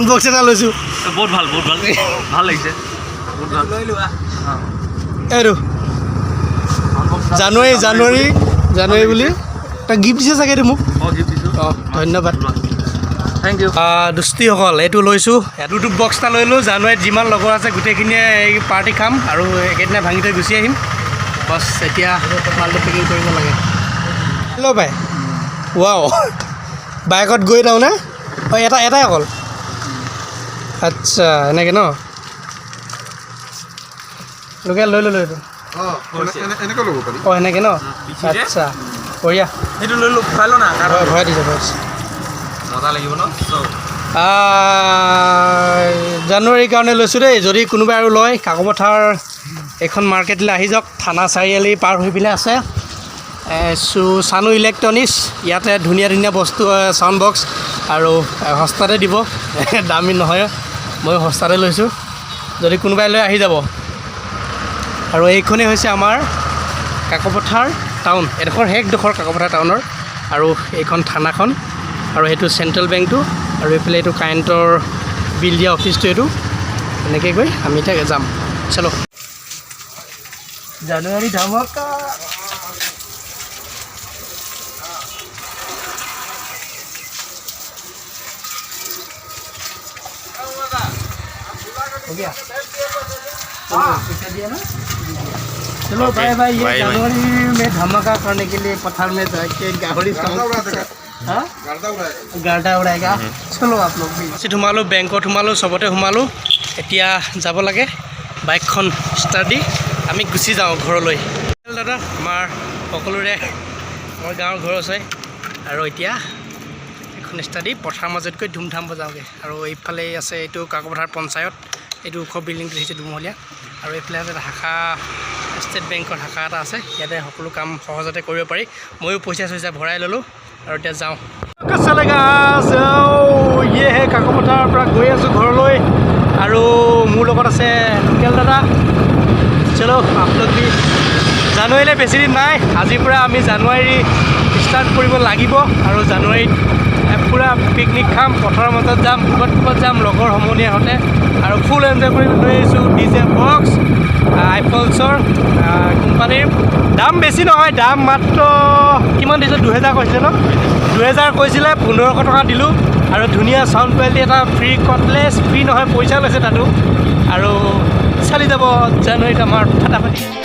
Sound box এটা লৈছোঁ। বহুত ভালো বহুত ভালো। ভালো লাগিছে। বহুত ভালো। এইটো জানুৱাৰী জানুৱাৰী জানুৱাৰী বুলি। তই গিফ্ট দিছে। চাগে এইটো মোক। অঁ গিফ্ট দিছোঁ। অঁ ধন্যবাদ। থেংক ইউ দুষ্টিসকল এইটো লৈছোঁ। ব্লুটুথ বক্স এটা লৈ লোঁ জানুৱাৰীত যিমান লগৰ আছে গোটেইখিনিয়ে এই পাৰ্টি খাম আৰু একেদিনাই ভাঙি থৈ গুচি আহিম। বছ এতিয়া মালটো পেকিং কৰিব লাগে। Hello' by. ৱাও বাইকত গৈ তাৰমানে অঁ এটা এটাই অকল। আচ্ছা এনেকৈ ন লোকেল লৈ ল'লোঁ এইটো। অঁ এনেকৈ ন আচ্ছা বঢ়িয়া। সেইটো লৈ লো খুৱাই ল না ভৰাই ভৰাই দিছে ভৰাই দিছে মজা লাগিব ন? জানুৱাৰীৰ কাৰণে লৈছোঁ দেই। যদি কোনোবাই আৰু লয় কাকপথাৰ এইখন মাৰ্কেটলৈ আহি যাওক থানা চাৰিআলি পাৰ হৈ পেলাই আছে। চু চানু ইলেক্ট্ৰনিক্স ইয়াতে ধুনীয়া ধুনীয়া বস্তু চাউণ্ড বক্স আৰু সস্তাতে দিব। দামী নহয়। ময়ো সস্তাতে লৈছোঁ। যদি কোনোবাই লৈ আহি যাব। আৰু এইখনেই হৈছে আমাৰ কাকপথাৰ টাউন। এডোখৰ শেষডোখৰ কাকপথাৰ টাউনৰ। আৰু এইখন থানাখন। আৰু সেইটো চেণ্ট্ৰেল বেংকটো। আৰু এইফালে এইটো কাৰেণ্টৰ বিল দিয়া অফিচটো এইটো। এনেকৈ গৈ আমি এতিয়া যাম। চলো। জানুৱাৰী ধামাকা। हो गया पैसा दिया ना चलो बाय बाय ये जनवरी में धमाका करने के लिए पठार में जाके गाहरी গাৰ্দা উৰা জেগা हाँ গাৰ্দা উৰাই গাৰ্ডা উৰাইগা চলো आप लोग भी সোমালোঁ বেংকত সোমালোঁ চবতে সোমালোঁ এতিয়া যাব লাগে বাইকখন ষ্টাৰ্ট দি আমি গুচি যাওঁ ঘৰলৈ দাদা আমাৰ সকলোৰে আমাৰ গাঁৱৰ ঘৰ আছে আৰু এতিয়া এখন ষ্টাৰ্ট দি পথাৰ মাজত গৈ ধুমধাম বজাওঁগৈ আৰু এইফালে আছে এইটো কাকপথাৰ পঞ্চায়ত এইটো ওখ বিল্ডিংটো দেখিছে দুমহলীয়া। আৰু এইফালে এটা শাখা ষ্টেট বেংকৰ শাখা এটা আছে। ইয়াতে সকলো কাম সহজতে কৰিব পাৰি। ময়ো পইচা চইচা ভৰাই ল'লোঁ আৰু এতিয়া যাওঁ। চলেগা ইয়ে হে কাকপথাৰৰ পৰা গৈ আছোঁ ঘৰলৈ। আৰু মোৰ লগত আছে লোকেল দাদা। চলো, আপোনালোক জানুৱাৰীলৈ বেছি দিন নাই। আজিৰ পৰা আমি জানুৱাৰী ষ্টাৰ্ট কৰিব লাগিব। আৰু জানুৱাৰীত পূৰা পিকনিক খাম পথাৰৰ মাজত যাম ক'ৰবাত ক'ৰবাত যাম লগৰ সমনীয়াহঁতে আৰু ফুল এনজয় কৰি লৈ আহিছোঁ ডি জে বক্স আইফলছৰ কোম্পানীৰ। দাম বেছি নহয় দাম মাত্ৰ কিমান দিছে? দুহেজাৰ কৈছিলে ন? দুহেজাৰ কৈছিলে পোন্ধৰশ টকা দিলোঁ। আৰু ধুনীয়া চাউণ্ড কোৱালিটি এটা ফ্ৰী কটলেছ ফ্ৰী নহয় পইচা লৈছে তাতো। আৰু চালি যাব জানুৱাৰীত আমাৰ ফাটাফাটি।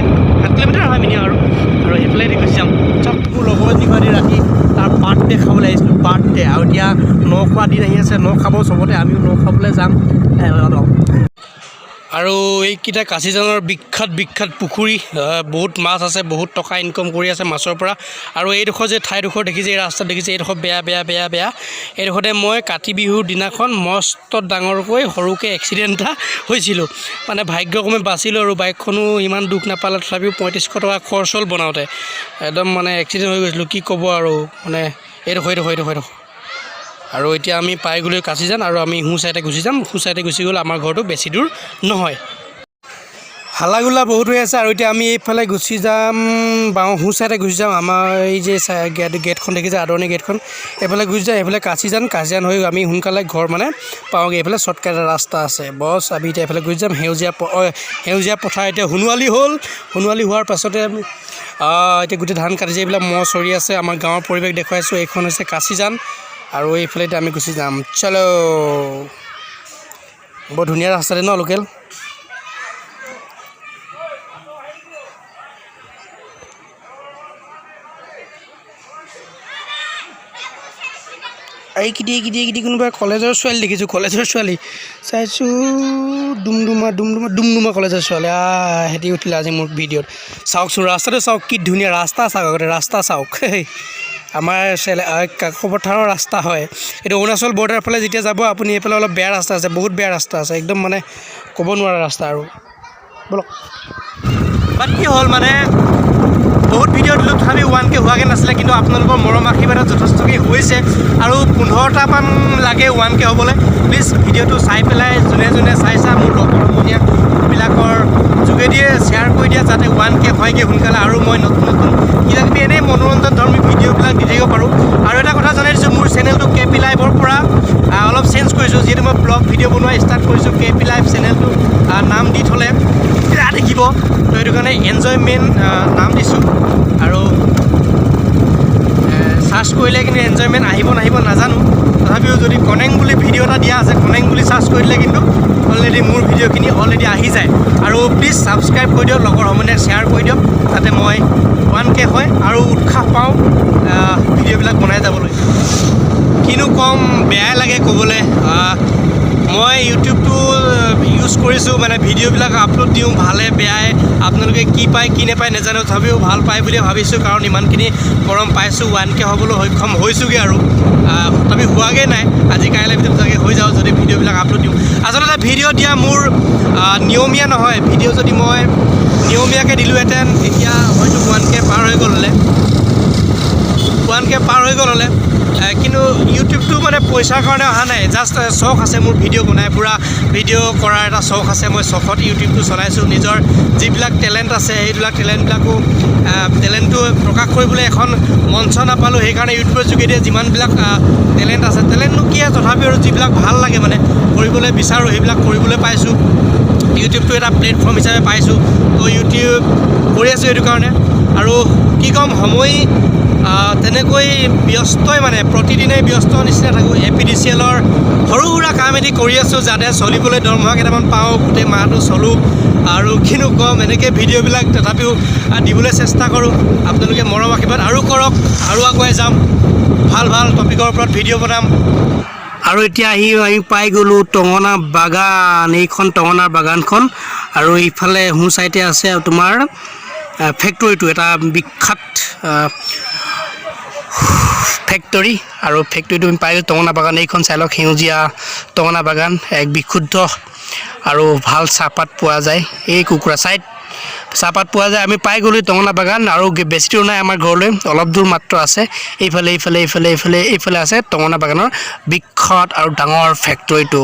লাগে সাত কিলোমিটাৰ হয় মিনি আৰু। আৰু সেইফালেদি গুচি যাম চব মোৰ লগৰ যিগৰাকী ৰাতি তাৰ বাৰ্থডে খাবলৈ আহিছিলোঁ, বাৰ্থডে। আৰু এতিয়া ন খোৱা দিন আহি আছে, ন খাব চবতে। আমিও ন খাবলৈ যাম। আৰু এইকেইটা কাজিজানৰ বিখ্যাত বিখ্যাত পুখুৰী বহুত মাছ আছে, বহুত টকা ইনকম কৰি আছে মাছৰ পৰা। আৰু এইডোখৰ যে ঠাইডোখৰ দেখিছে, এই ৰাস্তা দেখিছে, এইডোখৰ বেয়া বেয়া বেয়া বেয়া। এইডোখৰতে মই কাতি বিহুৰ দিনাখন মস্ত ডাঙৰকৈ সৰুকৈ এক্সিডেণ্ট এটা হৈছিলোঁ। মানে ভাগ্যক্ৰমে বাচিলোঁ আৰু বাইকখনো ইমান দুখ নাপালে তথাপিও পঁয়ত্ৰিছশ টকা খৰচ হ'ল বনাওঁতে। একদম মানে এক্সিডেণ্ট হৈ গৈছিলোঁ, কি ক'ব আৰু মানে এইডোখৰ এইডোখৰ এইডোখৰ এইডোখৰ। আৰু এতিয়া আমি পাই গ'লোঁ কাজিজান আৰু আমি সোঁ চাইডে গুচি যাম। সোঁ চাইডে গুচি গ'লে আমাৰ ঘৰটো বেছি দূৰ নহয়। হাল্লা বহুত হৈ আছে আৰু এতিয়া আমি এইফালে গুচি যাম, বাওঁ সোঁ চাইডে গুচি যাম। আমাৰ এই যে গেট, গেটখন দেখিছে আদৰণি গেটখন, এইফালে গুচি যাম, এইফালে কাচিজান কাচিজান হৈ আমি সোনকালে ঘৰ মানে পাওঁগৈ। এইফালে শ্বৰ্টকাট ৰাস্তা আছে। বছ, আমি এতিয়া এইফালে গুচি যাম। সেউজীয়া সেউজীয়া পথাৰ। এতিয়া সোণোৱালী হ'ল। সোণোৱালী হোৱাৰ পাছতে আমি এতিয়া গোটেই ধান কাটিছে এইবিলাক মহ চৰি আছে, আমাৰ গাঁৱৰ পৰিৱেশ দেখুৱাইছোঁ। এইখন হৈছে কাচিজান আৰু এইফালে এতিয়া আমি গুচি যাম। চলো। বৰ ধুনীয়া ৰাস্তা দে ন লোকেল? এইকেইটি এইকেইটি এইকেইটি কোনোবা কলেজৰ ছোৱালী দেখিছোঁ, কলেজৰ ছোৱালী। চাইছোঁ ডুমডুমা ডুমডুমা ডুমডুমা কলেজৰ ছোৱালী। আহ সিহঁতি উঠিলে আজি মোৰ ভিডিঅ'ত। চাওকচোন, ৰাস্তাটো চাওক, কি ধুনীয়া ৰাস্তা চাওক আগতে, ৰাস্তা চাওক। আমাৰ চেলে আহ, কাকপথাৰৰ ৰাস্তা হয়। এইটো অৰুণাচল বৰ্ডাৰ ফালে যেতিয়া যাব আপুনি এইফালে অলপ বেয়া ৰাস্তা আছে বহুত বেয়া ৰাস্তা আছে একদম মানে ক'ব নোৱাৰা ৰাস্তা আৰু। ব'লক। বাট কি হ'ল মানে বহুত ভিডিঅ' দিলোঁ তথাপি ওৱান কে হোৱাকৈ নাছিলে কিন্তু আপোনালোকৰ মৰম আশীৰ্বাদত যথেষ্টখিনি হৈছে। আৰু পোন্ধৰটামান লাগে ওৱান কে হ'বলৈ। প্লিজ ভিডিঅ'টো চাই পেলাই যোনে যোনে চাইছা মোৰ লগৰ সমনীয়াবিলাকৰ যোগেদিয়ে শ্বেয়াৰ কৰি দিয়া যাতে ওৱান কে হয়গৈ সোনকালে। আৰু মই নতুন নতুন কিবি দি থাকিব পাৰোঁ। আৰু এটা কথা জনাই দিছোঁ মোৰ চেনেলটো কে পি লাইভৰ পৰা অলপ চেঞ্জ কৰিছোঁ, যিহেতু মই ব্লগ ভিডিঅ' বনোৱা ষ্টাৰ্ট কৰিছোঁ কে পি লাইভ চেনেলটো নাম দি থ'লে। বেয়া দেখিব। তো সেইটো কাৰণে এনজয়মেণ্ট নাম দিছোঁ। আৰু চাৰ্চ কৰিলে কিন্তু এনজয়মেণ্ট আহিব, নাহিব। কনেং বুলি ভিডিঅ' এটা দিয়া আছে কনেং বুলি চাৰ্চ কৰি দিলে কিন্তু অলৰেডি মোৰ ভিডিঅ'খিনি অলৰেডি আহি যায়। আৰু প্লিজ ছাবস্ক্ৰাইব কৰি দিয়ক, লগৰ সমনীয়াক শ্বেয়াৰ কৰি দিয়ক, যাতে মই ওৱান কে হয় আৰু উৎসাহ পাওঁ ভিডিঅ'বিলাক বনাই যাবলৈ। কিনো ক'ম, বেয়াই লাগে ক'বলৈ। মই ইউটিউবটো ইউজ কৰিছোঁ মানে ভিডিঅ'বিলাক আপলোড দিওঁ, ভালে, বেয়াই, আপোনালোকে কি পায়, কি নাপায় নাজানো, তথাপিও ভালো পায় বুলিয়ে ভাবিছোঁ, কাৰণ ইমানখিনি মৰম পাইছোঁ ওৱান কে হ'বলৈ সক্ষম হৈছোঁগৈ আৰু। তথাপি হোৱাগৈ নাই, আজি কাইলৈ ভিতৰত চাগে হৈ যাওঁ যদি ভিডিঅ'বিলাক আপলোড দিওঁ। আচলতে ভিডিঅ' দিয়া মোৰ নিয়মীয়া নহয়, ভিডিঅ' যদি মই নিয়মীয়াকৈ দিলোঁহেঁতেন তেতিয়া হয়তো ওৱান কে পাৰ হৈ গ'ল হ'লে। ওৱান কে পাৰ হৈ গ'ল হ'লে। কিন্তু ইউটিউবটো মানে পইচাৰ কাৰণে অহা নাই। জাষ্ট চখ আছে মোৰ ভিডিঅ' বনাই, পূৰা ভিডিঅ' কৰাৰ এটা চখ আছে। মই চখত ইউটিউবটো চলাইছোঁ। নিজৰ যিবিলাক টেলেণ্ট আছে, সেইবিলাক টেলেণ্টবিলাকো টেলেণ্টটো প্ৰকাশ কৰিবলৈ এখন মঞ্চ নাপালোঁ। সেইকাৰণে ইউটিউবৰ যোগেদি যিমানবিলাক টেলেণ্ট আছে টেলেণ্টনো কি আছে তথাপিও আৰু যিবিলাক ভালো লাগে মানে কৰিবলৈ বিচাৰোঁ, সেইবিলাক কৰিবলৈ পাইছোঁ। ইউটিউবটো এটা প্লেটফৰ্ম হিচাপে পাইছোঁ। তো ইউটিউব কৰি আছোঁ সেইটো কাৰণে। আৰু কি ক'ম, সময় তেনেকৈ ব্যস্তই মানে প্ৰতিদিনেই ব্যস্ত নিচিনা থাকোঁ। এ পি ডি চি এলৰ সৰু সুৰা কাম এটি কৰি আছোঁ, যাতে চলিবলৈ দৰমহা কেইটামান পাওঁ, গোটেই মাহটো চলোঁ। আৰু কিনো ক'ম, এনেকৈ ভিডিঅ'বিলাক তথাপিও দিবলৈ চেষ্টা কৰোঁ। আপোনালোকে মৰম আশীৰ্বাদ আৰু কৰক, আৰু আগুৱাই যাম। ভালো ভালো টপিকৰ ওপৰত ভিডিঅ' বনাম। আৰু এতিয়া আহি আহি পাই গ'লোঁ টঙনা বাগান, এইখন টঙনাৰ বাগানখন। আৰু ইফালে সোঁ চাইডে আছে তোমাৰ ফেক্টৰীটো এটা বিখ্যাত ফেক্টৰী আৰু ফেক্টৰীটো আমি পাই গ'লোঁ টঙনা বাগান, এইখন চাই লওক, সেউজীয়া টঙনা বাগান, এক বিশুদ্ধ আৰু ভালো চাহপাত পোৱা যায়। এই কুকুৰা চাইড চাহপাত পোৱা যায় আমি পাই গ'লোঁ টঙনা বাগান আৰু বেছি দূৰ নাই আমাৰ ঘৰলৈ অলপ দূৰ মাত্ৰ আছে। এইফালে এইফালে এইফালে এইফালে এইফালে আছে টঙনা বাগানৰ বিখ্যাত আৰু ডাঙৰ ফেক্টৰীটো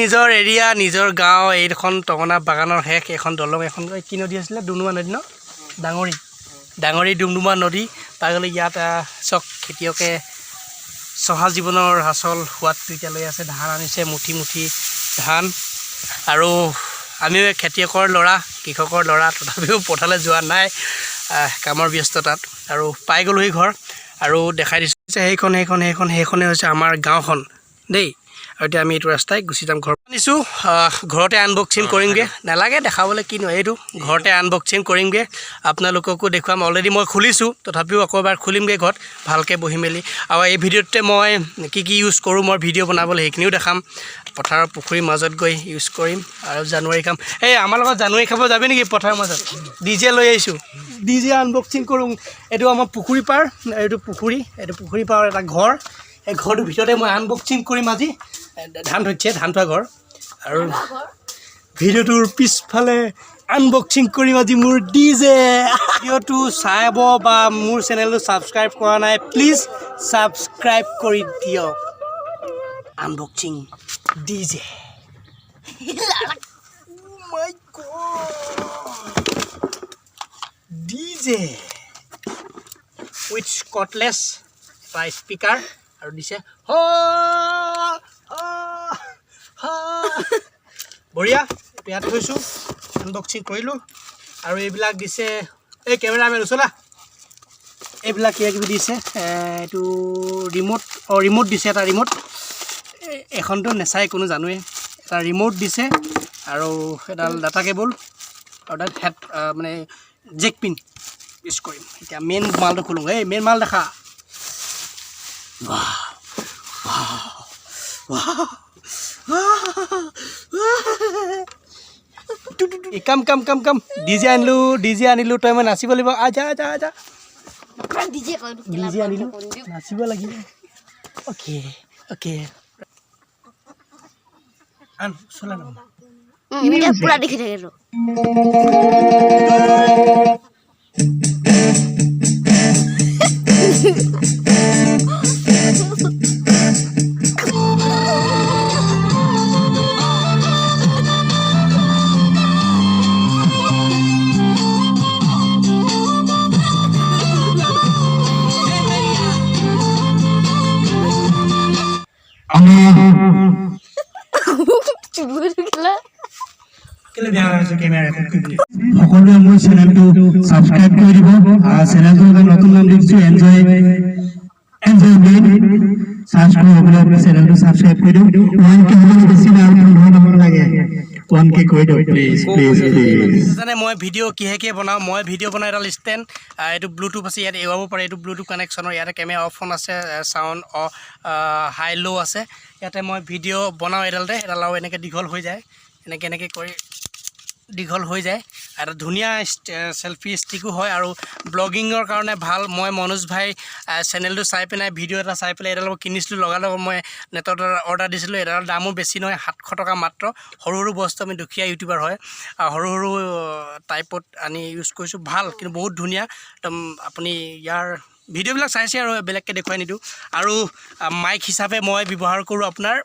নিজৰ এৰিয়া নিজৰ গাঁও এইখন টঙনা বাগানৰ শেষ এখন দলং এখন কি নদী আছিলে? ডুমডুমা নদী ন? ডাঙৰি। ডাঙৰি ডুমডুমা নদী পাই গ'লে ইয়াত চক খেতিয়কে চহা জীৱনৰ আচল সোৱাদটো এতিয়া লৈ আছে ধান আনিছে মুঠি মুঠি ধান আৰু আমিও খেতিয়কৰ ল'ৰা কৃষকৰ ল'ৰা তথাপিও পথাৰলৈ যোৱা নাই কামৰ ব্যস্ততাত আৰু পাই গ'লোহি ঘৰ আৰু দেখাই দিছোঁ। যে সেইখন সেইখন সেইখন সেইখনে হৈছে আমাৰ গাঁওখন দেই। আৰু এতিয়া আমি এইটো ৰাস্তাই গুচি যাম ঘৰ আনিছোঁ ঘৰতে আনবক্সিং কৰিমগৈ। নালাগে দেখাবলৈ কিনো এইটো। ঘৰতে আনবক্সিং কৰিমগৈ। আপোনালোককো দেখুৱাম অলৰেডি মই খুলিছোঁ তথাপিও আকৌ এবাৰ খুলিমগৈ ঘৰত ভালকৈ বহি মেলি। আৰু এই ভিডিঅ'টোতে মই কি কি ইউজ কৰোঁ মই ভিডিঅ' বনাবলৈ সেইখিনিও দেখাম। পথাৰৰ পুখুৰীৰ মাজত গৈ ইউজ কৰিম আৰু জানুৱাৰী খাম। এই, আমাৰ লগত জানুৱাৰী খাব যাবি নেকি পথাৰৰ মাজত? ডি জে লৈ আহিছোঁ। ডি জে আনবক্সিং কৰোঁ। এইটো আমাৰ পুখুৰী পাৰ, এইটো পুখুৰী এইটো পুখুৰী পাৰৰ এটা ঘৰ। এই ঘৰটোৰ ভিতৰতে মই আনবক্সিং কৰিম আজি। ধান থৈছে ধান থোৱা ঘৰ। আৰু ভিডিঅ'টোৰ পিছফালে আনবক্সিং কৰিম আজি মোৰ ডি জে ভিডিঅ'টো চাব বা মোৰ চেনেলটো ছাবস্ক্ৰাইব কৰা নাই প্লিজ ছাবস্ক্ৰাইব কৰি দিয়ক। Unboxing D J D J with cordless বা স্পীকাৰ আৰু দিছে হ। বঢ়িয়া ইয়াত থৈছোঁ আনবক্সিং কৰিলোঁ আৰু এইবিলাক দিছে এই কেমেৰামেন ওচলা এইবিলাক কিবা কিবি দিছে এইটো ৰিম'ট অঁ ৰিম'ট দিছে এটা ৰিম'ট এখনতো নেচাই কোনো জানোৱে এটা ৰিম'ট দিছে আৰু এডাল ডাটা কেবল আৰু তাত হেড মানে জেক পিন ইউজ কৰিম। এতিয়া মেইন মালটো খোলোঁ। এই মেইন মাল দেখা। কাম কাম কাম কাম। ডি জে আনিলোঁ ডি জে আনিলোঁ তই মই নাচিব লাগিব। আজা আজা আজা। ডিজে আনিলোঁ। নাচিব লাগিব। অ'কে অ'কে আন চলা ন এতিয়া পুৰা দেখি সকলোৱে মোৰ চেনেলটো ছাবস্ক্ৰাইব কৰি দিব। আৰু চেনেলটো এটা নতুন নাম দিছোঁ এনজয় এনজয় মেইন চাৰ্চ কৰি সকলোৱে চেনেলটো ছাবস্ক্ৰাইব কৰি দিওঁ। ওৱান কে হ'বলৈ বেছি নাই আৰু পোন্ধৰ নম্বৰ লাগে? ওৱান কে কৰি দিয়ক প্লিজ প্লিজ প্লিজ জানে মই ভিডিঅ' কিহে কিহে বনাওঁ? মই ভিডিঅ' বনাই এডাল ষ্টেণ্ড এইটো ব্লুটুথ আছে ইয়াত এৰুৱাব পাৰে এইটো ব্লুটুথ কানেকশ্যনৰ ইয়াতে কেমেৰা অপশ্যন আছে চাউণ্ড হাই ল' আছে। ইয়াতে মই ভিডিঅ' বনাওঁ এডালতে এডাল আৰু এনেকৈ দীঘল হৈ যায়। এনেকৈ এনেকৈ কৰি দীঘল হৈ যায়। এটা ধুনীয়া চেলফি ষ্টিকো হয় আৰু ব্লগিঙৰ কাৰণে ভালো। মই মনোজ ভাই চেনেলটো চাই পেলাই ভিডিঅ' এটা চাই পেলাই এডাল কিনিছিলোঁ লগালগ মই নেটত অৰ্ডাৰ দিছিলোঁ। এডালৰ দামো বেছি নহয়, সাতশ টকা মাত্ৰ। সৰু সৰু বস্তু আমি দুখীয়া ইউটিউবাৰ হয়। সৰু সৰু টাইপত আনি ইউজ কৰিছোঁ। ভালো, কিন্তু বহুত ধুনীয়া। একদম আপুনি ইয়াৰ ভিডিঅ'বিলাক চাইছে আৰু বেলেগকৈ দেখুৱাই নিদিওঁ। আৰু মাইক হিচাপে মই ব্যৱহাৰ কৰোঁ আপোনাৰ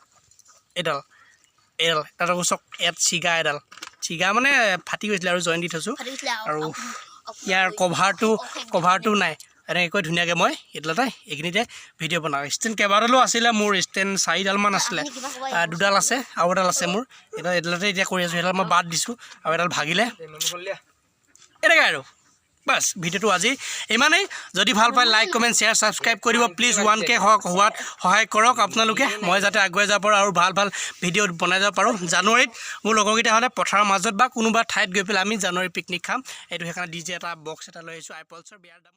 এডাল। এডাল তাত চক ইয়াত চিগা এডাল। চিগা মানে ফাটি গৈছিলে আৰু জইন দি থৈছোঁ আৰু ইয়াৰ কভাৰটো কভাৰটো নাই এনেকৈ ধুনীয়াকৈ মই এডালতে এইখিনিতে ভিডিঅ' বনাওঁ ষ্টেণ্ড কেইবাডালো আছিলে মোৰ ষ্টেণ্ড চাৰিডালমান আছিলে দুডাল আছে আৰু এডাল আছে মোৰ এইডাল এডালতে এতিয়া কৰি আছোঁ সেইডাল মই বাদ দিছোঁ আৰু এডাল ভাগিলে এনেকৈ আৰু বাছ ভিডিঅ'টো আজি ইমানেই। যদি ভালো পায় লাইক কমেণ্ট শ্বেয়াৰ ছাবস্ক্ৰাইব কৰিব। প্লিজ ওৱান কে হওক, হোৱাত সহায় কৰক আপোনালোকে। মই যাতে আগুৱাই যাব পাৰোঁ আৰু ভালো ভালো ভিডিঅ' বনাই যাব পাৰোঁ। জানুৱাৰীত মোৰ লগৰকেইটা হ'লে পথাৰৰ মাজত বা কোনোবা ঠাইত গৈ পেলাই আমি জানুৱাৰী পিকনিক খাম। এইটো সেইকাৰণে ডি জে এটা বক্স এটা লৈ আহিছোঁ। আইপলছৰ বিয়াৰ দাম